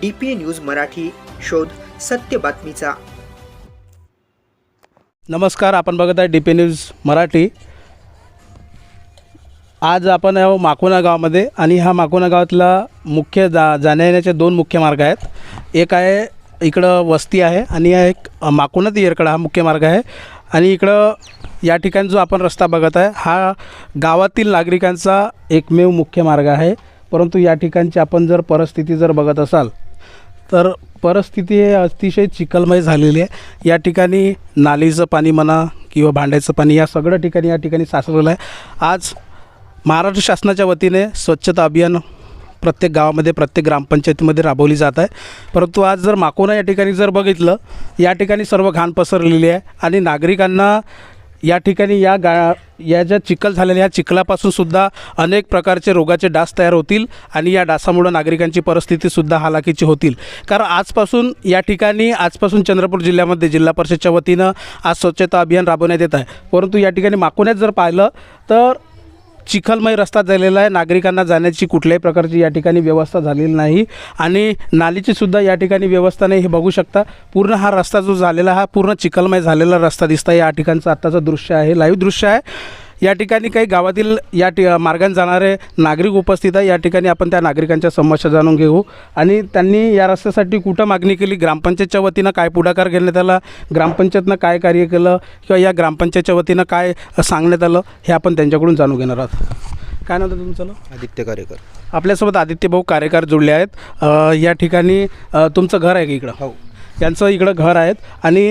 D P news Marathi शोध सत्य बातमीचा. नमस्कार आपण बघत आहे डी पी न्यूज मराठी. आज आपण आहो माकोना गावामध्ये आणि हा माकोना गावातला मुख्य जा जाण्या येण्याचे दोन मुख्य मार्ग आहेत. एक आहे इकडं वस्ती आहे आणि एक माकोना येरकडा हा मुख्य मार्ग आहे. आणि इकडं या ठिकाणी जो आपण रस्ता बघत आहे हा गावातील नागरिकांचा एकमेव मुख्य मार्ग आहे. परंतु या ठिकाणची आपण जर परिस्थिती जर बघत असाल तर परिस्थिती हे अतिशय चिखलमय झालेली आहे. या ठिकाणी नालीचं पाणी म्हणा किंवा भांड्याचं पाणी या सगळ्या ठिकाणी या ठिकाणी साचलेलं आहे. आज महाराष्ट्र शासनाच्या वतीने स्वच्छता अभियान प्रत्येक गावामध्ये प्रत्येक ग्रामपंचायतीमध्ये राबवली जात आहे. परंतु आज जर माकोना या ठिकाणी जर बघितलं या ठिकाणी सर्व घाण पसरलेली आहे आणि नागरिकांना या ठिकाणी या गा या ज्या चिखल झालेल्या ह्या चिखलापासून सुद्धा अनेक प्रकारचे रोगाचे डास तयार होतील आणि या डासामुळं नागरिकांची परिस्थितीसुद्धा हालाकीची होतील. कारण आजपासून या ठिकाणी आजपासून चंद्रपूर जिल्ह्यामध्ये जिल्हा परिषदच्या वतीनं आज स्वच्छता अभियान राबवण्यात येत आहे. परंतु या ठिकाणी माकुण्यात जर पाहिलं तर चिखलमय रस्ता झालेला आहे. नागरिकांना जाण्याची कुठल्याही प्रकारची या ठिकाणी व्यवस्था झालेली नाही. आणि नालीची सुद्धा या ठिकाणी व्यवस्था नाही. हे बघू शकता. पूर्ण हा रस्ता जो झालेला हा पूर्ण चिखलमय झालेला रस्ता दिसता या ठिकाणचं आत्ताचं दृश्य आहे. लाईव्ह दृश्य आहे. या ठिकाणी काही गावातील या ठि मार्गाने जाणारे नागरिक उपस्थित आहे. या ठिकाणी आपण त्या नागरिकांच्या समस्या जाणून घेऊ. आणि त्यांनी या रस्त्यासाठी कुठं मागणी केली? ग्रामपंचायतच्या वतीनं काय पुढाकार घेण्यात आला? ग्रामपंचायतनं काय कार्य केलं? किंवा या ग्रामपंचायतच्या वतीनं काय सांगण्यात आलं? हे आपण त्यांच्याकडून जाणून घेणार आहोत. काय नाव होतं तुमचं? आदित्य कार्यकर आपल्यासोबत आदित्य भाऊ कार्यकार जुळले आहेत. या ठिकाणी तुमचं घर आहे का इकडं? हो. यांचं इकडं घर आहेत. आणि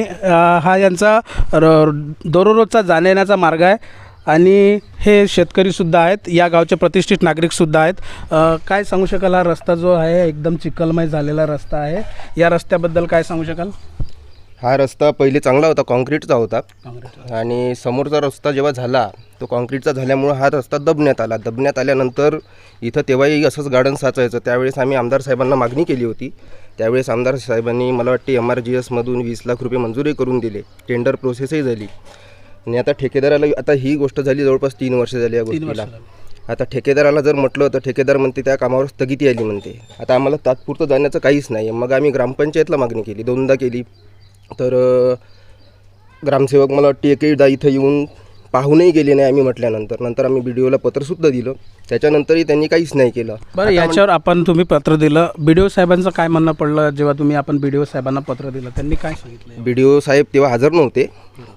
हा यांचा र दररोजचा जाण्या येण्याचा मार्ग आहे. आणि हे शेतकरीसुद्धा आहेत या गावचे प्रतिष्ठित नागरिकसुद्धा आहेत. अ, काय सांगू शकाल हा रस्ता जो आहे एकदम चिखलमय झालेला रस्ता आहे. या रस्त्याबद्दल काय सांगू शकाल? हा रस्ता पहिले चांगला होता कॉन्क्रीटचा होता. आणि समोरचा रस्ता जेव्हा झाला तो कॉन्क्रीटचा झाल्यामुळं हा रस्ता दबण्यात आला. दबण्यात आल्यानंतर इथं तेव्हाही असंच गार्डन साचायचं. त्यावेळेस आम्ही आमदार साहेबांना मागणी केली होती. त्यावेळेस आमदार साहेबांनी मला वाटते एम आर जी एसमधून वीस लाख रुपये मंजुरी करून दिले. टेंडर प्रोसेसही झाली. आणि आता ठेकेदाराला आता ही गोष्ट झाली जवळपास तीन वर्ष झाली या गोष्टीला. आता ठेकेदाराला जर म्हटलं तर ठेकेदार म्हणते त्या कामावर स्थगिती आली म्हणते. आता आम्हाला तात्पुरतं जाण्याचं काहीच नाही. मग आम्ही ग्रामपंचायतला मागणी केली दोनदा केली. तर ग्रामसेवक मला वाटते एकहीदा इथं येऊन पाहूनही गेले नाही आम्ही म्हटल्यानंतर. नंतर आम्ही बी डी ओला पत्रसुद्धा दिलं. त्याच्यानंतरही त्यांनी काहीच नाही केलं. बरं याच्यावर आपण तुम्ही पत्र दिलं. बी डी ओ साहेबांचं काय म्हणणं पडलं जेव्हा तुम्ही आपण बी डी ओ साहेबांना पत्र दिलं? त्यांनी काय सांगितलं? बी डी ओ साहेब तेव्हा हजर नव्हते.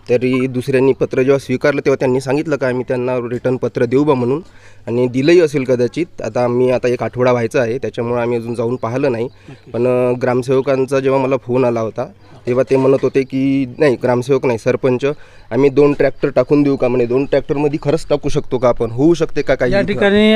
तरी दुसऱ्यांनी पत्र जेव्हा स्वीकारलं तेव्हा त्यांनी सांगितलं का आम्ही त्यांना रिटर्न पत्र देऊ बा म्हणून. आणि दिलंही असेल कदाचित. आता आम्ही आता एक आठवडा व्हायचा आहे त्याच्यामुळे आम्ही अजून जाऊन पाहिलं नाही. पण ग्रामसेवकांचा जेव्हा मला फोन आला होता तेव्हा ते म्हणत होते की नाही ग्रामसेवक नाही सरपंच. आम्ही दोन ट्रॅक्टर टाकून देऊ का? म्हणे दोन ट्रॅक्टरमध्ये खरंच टाकू शकतो का आपण? होऊ शकते का काही? या ठिकाणी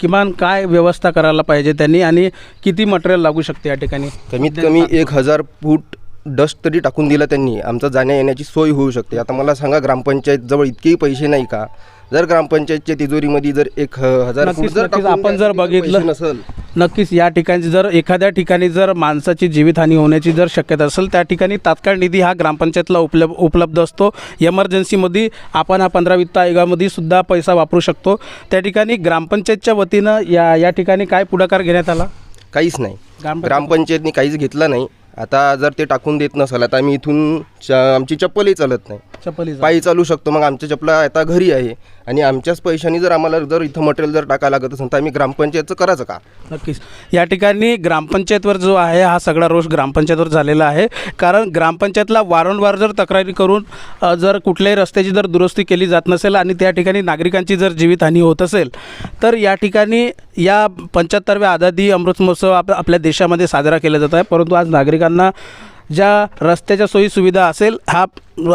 किमान काय व्यवस्था करायला पाहिजे त्यांनी? आणि किती मटेरियल लागू शकते या ठिकाणी? कमीत कमी एक हजार फूट डस्ट तरी टाकून दिला त्यांनी. आमचं जाण्या येण्याची सोय होऊ शकते. आता मला सांगा ग्रामपंचायत जवळ इतकेही पैसे नाही का? जर ग्रामपंचायतच्या तिजोरीमध्ये जर एक ह- हजार फूट नक्कीच जर नक्कीच. टाकून आपण जर द्यायचे बघितलं पैसे नसेल. नक्कीच या ठिकाणी जर एखाद्या ठिकाणी जर माणसाची जीवितहानी होण्याची जर शक्यता असेल त्या ठिकाणी तात्काळ निधी हा ग्रामपंचायतला उपलब्ध उपलब्ध असतो. एमर्जन्सीमध्ये आपण हा पंधरा वित्त आयोगामध्ये सुद्धा पैसा वापरू शकतो. त्या ठिकाणी ग्रामपंचायतच्या वतीनं या या ठिकाणी काय पुढाकार घेण्यात आला? काहीच नाही. ग्रामपंचायत- ग्रामपंचायतनी काहीच घेतलं नाही. आता जर ते टाकून देत नसेल आता आम्ही इथून च- आमची चप्पलही चालत नाही. चपली पायी चालू शकतो मग आमच्या चपला आता घरी आहे. आणि आमच्याच पैशानी जर आम्हाला जर इथं मटेरियल जर टाकायला लागत असेल तर आम्ही ग्रामपंचायतचं करायचं का? नक्कीच. या ठिकाणी ग्रामपंचायतवर जो आहे हा सगळा रोष ग्रामपंचायतवर झालेला आहे. कारण ग्रामपंचायतला वारंवार जर तक्रारी करून अ, जर कुठल्याही रस्त्याची जर दुरुस्ती केली जात नसेल आणि त्या ठिकाणी नागरिकांची जर जीवितहानी होत असेल तर या ठिकाणी या पंच्याहत्तरव्या आझादी अमृत महोत्सव आप आपल्या देशामध्ये साजरा केला जात आहे. परंतु आज नागरिकांना ज्या रस्त्याच्या सोयी सुविधा असेल हा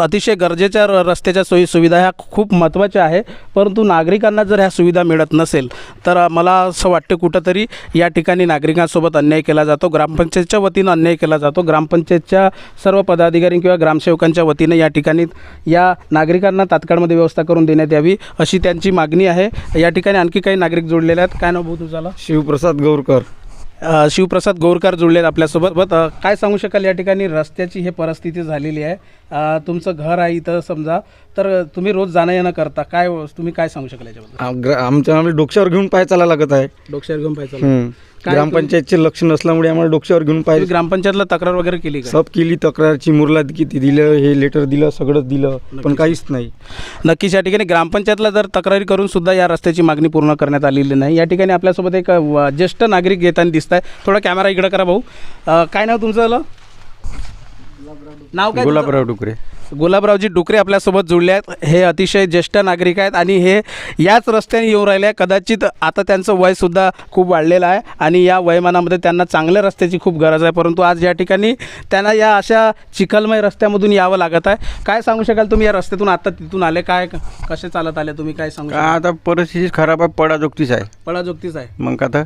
अतिशय गरजेच्या र- रस्त्याच्या सोयी सुविधा ह्या खूप महत्त्वाच्या आहे. परंतु नागरिकांना जर ह्या सुविधा मिळत नसेल तर मला असं वाटतं कुठंतरी या ठिकाणी नागरिकांसोबत अन्याय केला जातो. ग्रामपंचायतच्या वतीनं अन्याय केला जातो. ग्रामपंचायतच्या सर्व पदाधिकारी किंवा ग्रामसेवकांच्या वतीनं या ठिकाणी या नागरिकांना तात्काळमध्ये व्यवस्था करून देण्यात यावी अशी त्यांची मागणी आहे. या ठिकाणी आणखी काही नागरिक जोडलेले आहेत. काय नाव भाऊ तुझाला? शिवप्रसाद गौरकर. अ, शिवप्रसाद गोरकर आहेत आपल्यासोबत. अ, काय सांगू शकाल या ठिकाणी रस्त्याची हे परिस्थिती झालेली आहे. अ, तुमचं घर आहे इथं समजा. तर तुम्ही रोज जाणं येणं करता काय तुम्ही काय सांगू शकाल याच्याबद्दल? ग्र- आमच्या आम्हाला डोक्यावर घेऊन पाय चाला लागत आहे. डोक्यावर घेऊन पाहिजे हम्म. काय ग्रामपंचायतचे लक्ष नसल्यामुळे आम्हाला डोक्यावर घेऊन पाय तुम्ही ग्रामपंचायतला तक्रार वगैरे केली का? सब केली तक्रार चिमुरला किती दिलं हे लेटर दिलं सगळंच दिलं पण काहीच नाही. नक्कीच या ठिकाणी ग्रामपंचायतला जर तक्रारी करून सुद्धा या रस्त्याची मागणी पूर्ण करण्यात आलेली नाही. या ठिकाणी आपल्यासोबत एक अ, ज्येष्ठ नागरिक येताना दिसत आहे थोडा कॅमेरा इकडं करा भाऊ. अ, काय नाव तुमचं झालं? नाव काय? गुलाबराव डुकरे. गुलाबरावजी डुकरे आपल्यासोबत जुळले आहेत. हे अतिशय ज्येष्ठ नागरिक आहेत आणि हे याच रस्त्याने येऊन राहिले आहे कदाचित आता त्यांचं वयसुद्धा खूप वाढलेलं आहे आणि या वयमानामध्ये त्यांना चांगल्या रस्त्याची खूप गरज आहे. परंतु आज या ठिकाणी त्यांना या अशा चिखलमय रस्त्यामधून यावं लागत आहे. काय सांगू शकाल तुम्ही या रस्त्यातून? आता तिथून आले काय? कसे चालत आले तुम्ही? काय सांगू का शकाल? आता परिस्थिती खराब आहे पडाजोगतीच आहे. पळाजोगतीच आहे. मग आता?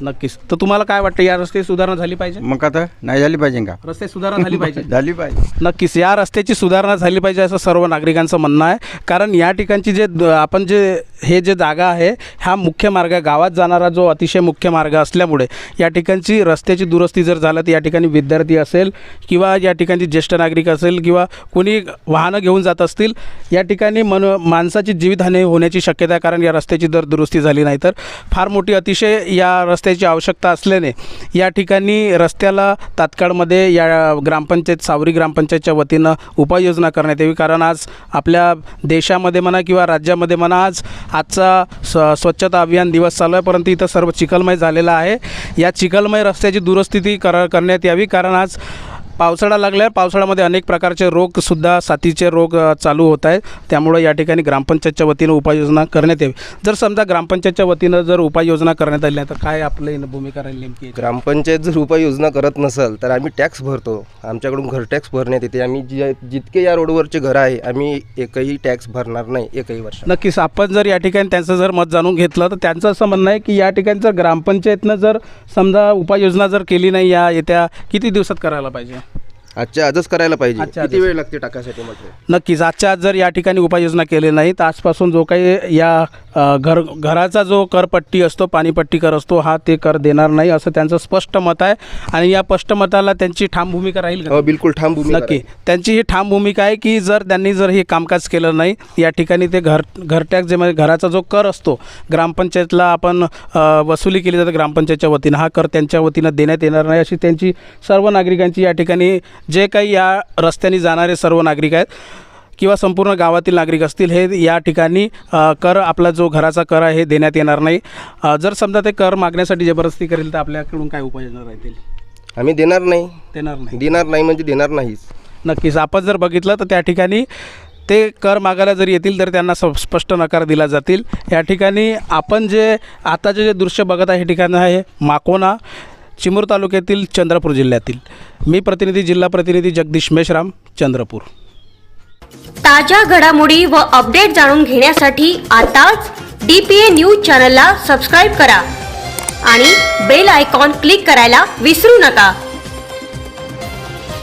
नक्कीच. तर तुम्हाला काय वाटतं या रस्त्याची सुधारणा झाली पाहिजे? मग आता नाही झाली पाहिजे का? रस्ते सुधारणा झाली पाहिजे. झाली पाहिजे. नक्कीच या रस्त्याची सुधारणा झाली पाहिजे असं सर्व नागरिकांचं म्हणणं आहे. कारण या ठिकाणची जे द- आपण जे हे जे जागा आहे हा मुख्य मार्ग आहे. गावात जाणारा जो अतिशय मुख्य मार्ग असल्यामुळे या ठिकाणची रस्त्याची दुरुस्ती जर झालं तर या ठिकाणी विद्यार्थी असेल किंवा या ठिकाणची ज्येष्ठ नागरिक असेल किंवा कोणी वाहनं घेऊन जात असतील या ठिकाणी मन माणसाची जीवितहानी होण्याची शक्यता आहे. कारण या रस्त्याची जर दुरुस्ती झाली नाही तर फार मोठी अतिशय या रस्त्याची आवश्यकता असल्याने या ठिकाणी रस्त्याला तात्काळमध्ये या ग्रामपंचायत सावरी ग्रामपंचायतच्या वतीनं उपाययोजना करण्यात यावी. कारण आज आपल्या देशामध्ये म्हणा किंवा राज्यामध्ये म्हणा आज आजचा स स्वच्छता अभियान दिवस चालू आहे परंतु इथं सर्व चिखलमय झालेलं आहे. या चिखलमय रस्त्याची दुरुस्थिती कर करण्यात यावी. कारण आज पावसाळा लागल्यावर पावसाळ्यामध्ये अनेक प्रकारचे रोगसुद्धा साथीचे रोग चालू होत आहेत. त्यामुळं या ठिकाणी ग्रामपंचायतच्या वतीनं उपाययोजना करण्यात यावी. जर समजा ग्रामपंचायतच्या वतीनं जर उपाययोजना करण्यात आली तर काय आपली भूमिका राहील नेमकी? ग्रामपंचायत जर उपाययोजना करत नसेल तर आम्ही टॅक्स भरतो. आमच्याकडून घर टॅक्स भरण्यात येते. आम्ही जे जितके या रोडवरचे घरं आहे आम्ही एकही टॅक्स भरणार नाही एकही वर्ष. नक्कीच. आपण जर या ठिकाणी त्यांचं जर मत जाणून घेतलं तर त्यांचं असं म्हणणं आहे की या ठिकाणी जर ग्रामपंचायतनं जर समजा उपाययोजना जर केली नाही या येत्या किती दिवसात करायला पाहिजे? आजच्या आजच करायला पाहिजे. आजच्या किती. वेळ लागते टाकासाठी म्हटलं नक्कीच आजच्या आज जर या ठिकाणी उपाययोजना केली नाही तर आजपासून जो काही या अ, घर घराचा जो करपट्टी असतो पाणीपट्टी कर असतो हा ते कर देणार नाही असं त्यांचं स्पष्ट मत आहे. आणि या स्पष्ट मताला त्यांची ठाम भूमिका राहील का? हो बिलकुल ठाम भूमिका नक्की. त्यांची ही ठाम भूमिका आहे की जर त्यांनी जर हे कामकाज केलं नाही या ठिकाणी ते घर घर टॅक्स जे म्हणजे घराचा जो कर असतो ग्रामपंचायतला आपण अ, वसुली केली जाते ग्रामपंचायतच्या वतीनं हा कर त्यांच्या वतीनं देण्यात येणार नाही अशी त्यांची सर्व नागरिकांची या ठिकाणी जे काही या रस्त्याने जाणारे सर्व नागरिक आहेत किंवा संपूर्ण गावातील नागरिक असतील हे या ठिकाणी कर आपला जो घराचा कर आहे हे देण्यात येणार नाही. जर समजा ते कर मागण्यासाठी जबरदस्ती करेल तर आपल्याकडून काय उपाययोजना राहतील? आम्ही देणार नाही. देणार नाही. देणार नाही म्हणजे देणार नाहीच. नक्कीच. आपण जर बघितलं तर त्या ठिकाणी ते कर मागायला जर येतील तर त्यांना स स्पष्ट नकार दिला जातील. या ठिकाणी आपण जे आताचे जे दृश्य बघत आहे हे ठिकाण आहे माकोना. चिमूर तालुक्यातील चंद्रपूर जिल्ह्यातील. मी प्रतिनिधी जिल्हा प्रतिनिधी जगदीश मेश्राम चंद्रपूर. ताज्या घडामोडी व अपडेट जाणून घेण्यासाठी आताच डी पी ए न्यूज चॅनलला सबस्क्राईब करा आणि बेल आयकॉन क्लिक करायला विसरू नका.